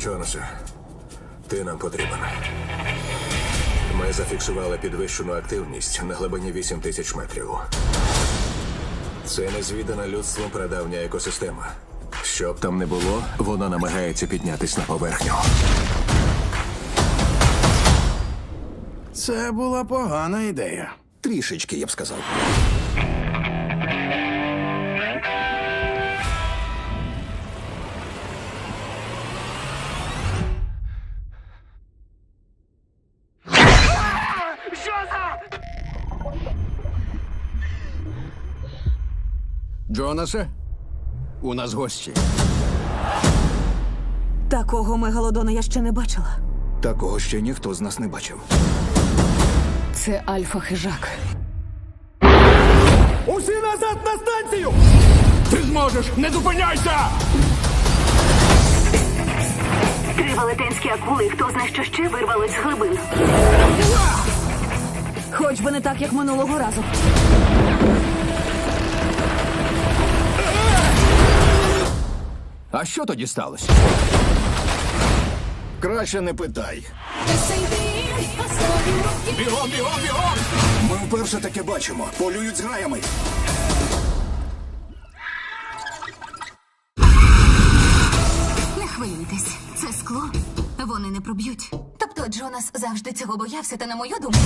Джонасе, ти нам потрібен. Ми зафіксували підвищену активність на глибині 8 тисяч метрів. Це незвідана людством прадавня екосистема. Що б там не було, вона намагається піднятись на поверхню. Це була погана ідея. Трішечки, я б сказав. Джонасе, у нас гості. Такого мегалодона я ще не бачила. Такого ще ніхто з нас не бачив. Це альфа хижак. Усі назад на станцію! Ти зможеш! Не зупиняйся! Три велетенські акули, хто зна, що ще вирвались з глибин. Хоч би не так, як минулого разу. А що тоді сталося? Краще не питай. Бігом, бігом, бігом! Ми вперше таке бачимо. Полюють з граями. Не хвилюйтесь, це скло. Вони не проб'ють. Тобто Джонас завжди цього боявся, та на мою думку.